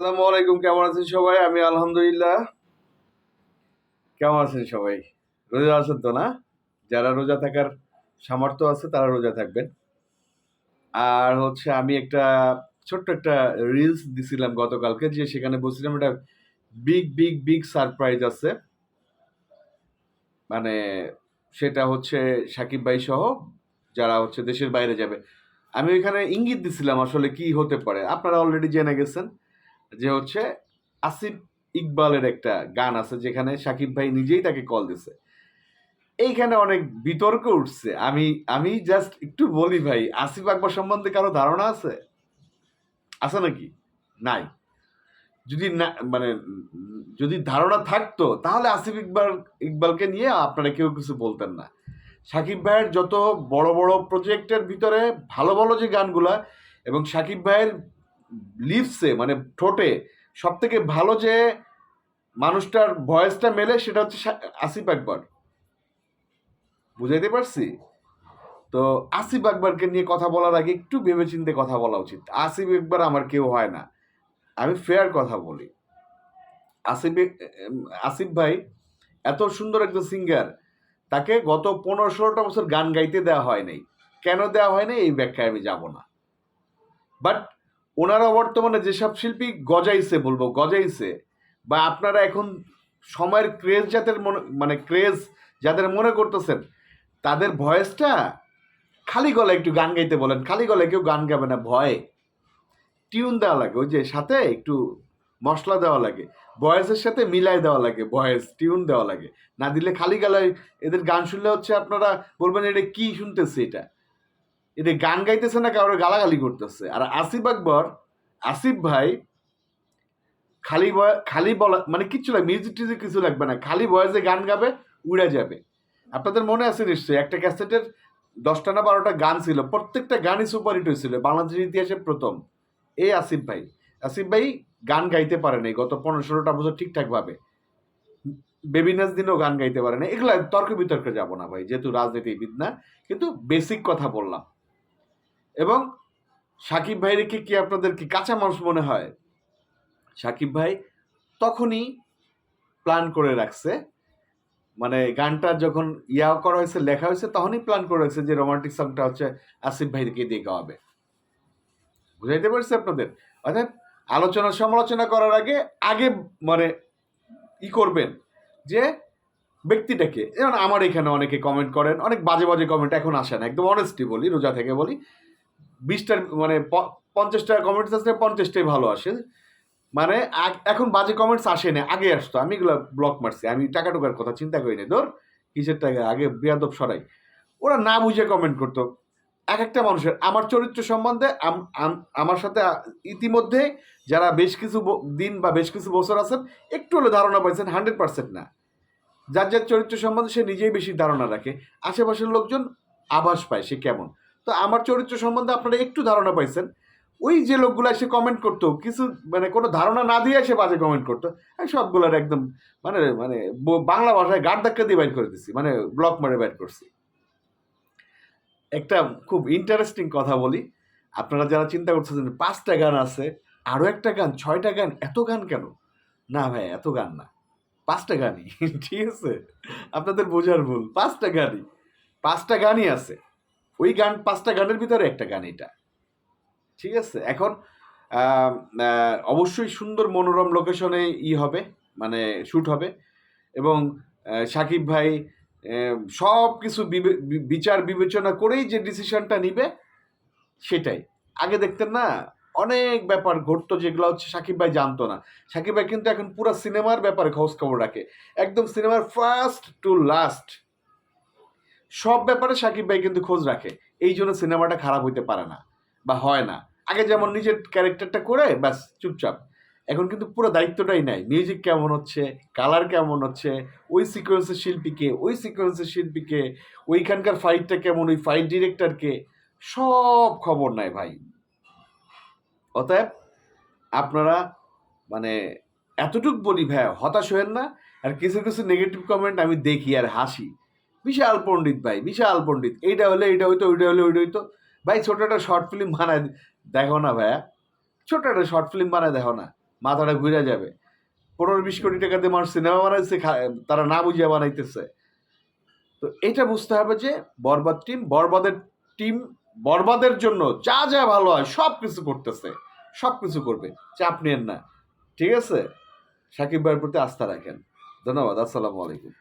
আসসালামু আলাইকুম, কেমন আছেন সবাই? আমি আলহামদুলিল্লাহ কেমন আছেন সবাই? রোজা আছেন তো না? যারা রোজা থাকার সামর্থ্য আছে, তারা রোজা থাকবেন। আর হচ্ছে আমি একটা ছোট্ট একটা রিলস দিছিলাম গতকালকে, যে সেখানে বলছিলাম একটা বিগ বিগ বিগ সারপ্রাইজ আছে। মানে সেটা হচ্ছে সাকিব ভাই সহ যারা হচ্ছে দেশের বাইরে যাবে। আমি ওইখানে ইঙ্গিত দিছিলাম আসলে কি হতে পারে। আপনারা অলরেডি জেনে গেছেন। যে হচ্ছে আসিফ ইকবালের একটা গান আছে যেখানে সাকিব ভাই নিজেই তাকে কল দিছে। এইখানে অনেক বিতর্ক উঠছে। আমি আমি জাস্ট একটু বলি ভাই, আসিফ আকবর সম্বন্ধে কারও ধারণা আছে? আছে নাকি? নাই। যদি না মানে যদি ধারণা থাকতো, তাহলে আসিফ ইকবাল, ইকবালকে নিয়ে আপনারা কেউ কিছু বলতেন না। সাকিব ভাইয়ের যত বড় বড় প্রজেক্টের ভিতরে ভালো ভালো যে গানগুলা এবং সাকিব ভাইয়ের লিপসে মানে ঠোঁটে সব থেকে ভালো যে মানুষটার ভয়েসটা মেলে সেটা হচ্ছে আসিফ আকবর। বুঝাইতে পারছি? তো আসিফ আকবরকে নিয়ে কথা বলার আগে একটু ভেবেচিন্তে কথা বলা উচিত। আসিফ আকবর আমার কেউ হয় না। আমি ফেয়ার কথা বলি। আসিফ আসিফ ভাই এত সুন্দর একজন সিঙ্গার তাকে গত পনেরো ষোলোটা বছর গান গাইতে দেওয়া হয় নাই। কেন দেওয়া হয় নাই এই ব্যাখ্যায় আমি যাব না। বাট ওনারা বর্তমানে যেসব শিল্পী গজাইছে বলব, গজাইছে বা আপনারা এখন সময়ের ক্রেজ যাদের মনে মানে ক্রেজ যাদের মনে করতেছেন, তাদের ভয়েসটা খালি গলায় একটু গান গাইতে বলেন, খালি গলায় কেউ গান গাবে না, ভয়ে। টিউন দেওয়া লাগে, ওই যে সাথে একটু মশলা দেওয়া লাগে, ভয়েসের সাথে মিলাই দেওয়া লাগে, ভয়েস টিউন দেওয়া লাগে। না দিলে খালি গলায় এদের গান শুনলে হচ্ছে আপনারা বলবেন, এটা কি শুনতেছে এটা? এটা গান গাইতেছে না কারোর গালাগালি করতেছে। আর আসিফ আকবর, আসিফ ভাই খালি খালি বলা মানে কিচ্ছু লাগবে মিউজিক টিউজিক কিছু লাগবে না। খালি ভয়েসে গান গাবে, উড়ে যাবে। আপনাদের মনে আছে নিশ্চয়ই, একটা ক্যাসেটের দশটা না বারোটা গান ছিল, প্রত্যেকটা গানই সুপারহিট হয়েছিল, বাংলাদেশের ইতিহাসে প্রথম। এই আসিফ ভাই আসিফ ভাই গান গাইতে পারে নাই, গত পনেরো ষোলোটা বছর ঠিকঠাকভাবে। বেবিনাস দিনও গান গাইতে পারে না এগুলো তর্ক বিতর্কে যাব না ভাই, যেহেতু রাজনীতিবিদ না, কিন্তু বেসিক কথা বললাম। এবং সাকিব ভাইকে কি আপনাদের কি কাঁচা মানুষ মনে হয়? সাকিব ভাই তখনই প্ল্যান করে রাখছে। মানে গানটা যখন ইয়া করা হয়েছে, লেখা হয়েছে, তখনই প্ল্যান করে রাখছে যে রোমান্টিক সংটা হচ্ছে আসিফ ভাইকে দিয়ে গাওয়াবে বুঝাইতে পারছি আপনাদের? অর্থাৎ আলোচনা সমালোচনা করার আগে আগে মানে ই করবেন যে ব্যক্তিটাকে। যেমন আমার এখানে অনেকে কমেন্ট করেন, অনেক বাজে বাজে কমেন্ট এখন আসে না, একদম অনেস্টলি বলি, রোজা থেকে বলি। বিশটার মানে পঞ্চাশটা কমেন্টস আসলে পঞ্চাশটাই ভালো আসে। মানে এখন বাজে কমেন্টস আসে না, আগে আসতো। আমি এগুলো ব্লক মারছি, আমি টাকা টুকার কথা চিন্তা করি না। ধর, কিসের টাকা? আগে বেয়াদব সরাই। ওরা না বুঝে কমেন্ট করতো। এক একটা মানুষের, আমার চরিত্র সম্বন্ধে, আম- আম- আমার সাথে ইতিমধ্যে যারা বেশ কিছু দিন বা বেশ কিছু বছর আছেন, একটু হলে ধারণা পাইছেন, হান্ড্রেড পার্সেন্ট না। যার যার চরিত্র সম্বন্ধে সে নিজেই বেশি ধারণা রাখে। আশেপাশের লোকজন আভাস পায় সে কেমন। তো আমার চরিত্র সম্বন্ধে আপনারা একটু ধারণা পাইছেন। ওই যে লোকগুলো এসে কমেন্ট করতো, কিছু মানে কোনো ধারণা না দিয়ে এসে বাজে কমেন্ট করতো। আমি সবগুলোর একদম মানে মানে বাংলা ভাষায় গাঢ় ধাক্কা দিয়ে বাইর করে দিছি মানে ব্লক মারে বাইর করছি। একটা খুব ইন্টারেস্টিং কথা বলি, আপনারা যারা চিন্তা করতেছেন পাঁচটা গান আছে আরও একটা গান, ছয়টা গান, এত গান কেন? না ভাই, এত গান না। পাঁচটা গানই, ঠিক আছে? আপনাদের বোঝার ভুল, পাঁচটা গানই পাঁচটা গানই আছে। ওই গান, পাঁচটা গানের ভিতরে একটা গান এটা। ঠিক আছে? এখন অবশ্যই সুন্দর মনোরম লোকেশনে ই হবে মানে শ্যুট হবে এবং সাকিব ভাই সব কিছু বিচার বিবেচনা করেই যে ডিসিশনটা নিবে, সেটাই। আগে দেখতেন না, অনেক ব্যাপার ঘটতো যেগুলো হচ্ছে সাকিব ভাই জানতো না। সাকিব ভাই কিন্তু এখন পুরো সিনেমার ব্যাপারে খোঁজ খবর রাখে। একদম সিনেমার ফার্স্ট টু লাস্ট সব ব্যাপারে সাকিব ভাই কিন্তু খোঁজ রাখে। এই জন্য সিনেমাটা খারাপ হইতে পারে না বা হয় না। আগে যেমন নিজের ক্যারেক্টারটা করে ব্যাস, চুপচাপ। এখন কিন্তু পুরো দায়িত্বটাই নাই। মিউজিক কেমন হচ্ছে, কালার কেমন হচ্ছে, ওই সিকোয়েন্সের শিল্পীকে, ওই সিকোয়েন্সের শিল্পীকে, ওইখানকার ফাইটটা কেমন, ওই ফাইট ডিরেক্টরকে সব খবর নাই ভাই। অতএব আপনারা মানে এতটুক বলি ভাই হতাশ হয়েন না। আর কিছু কিছু নেগেটিভ কমেন্ট আমি দেখি আর হাসি। বিশাল পণ্ডিত ভাই, বিশাল পণ্ডিত। এইটা হলে এইটা হইতো, ওইটা হলে ওইটা হইতো। ভাই ছোট একটা শর্ট ফিল্ম বানায় দেখো না ভাইয়া। ছোট একটা শর্ট ফিল্ম বানায় দেখো না। মাথাটা ঘুরে যাবে। পনেরো বিশ কোটি টাকা দিয়ে মানুষ সিনেমা বানাইছে তারা না বুঝিয়ে বানাইতেছে। তো এটা বুঝতে হবে যে, বরবাদ টিম বরবাদের টিম বরবাদের জন্য যা যা ভালো হয় সব কিছু করতেছে। সব কিছু করবে। চাপ নেন না। ঠিক আছে? সাকিব ভাইয়ের প্রতি আস্থা রাখেন। ধন্যবাদ। আসসালামু আলাইকুম।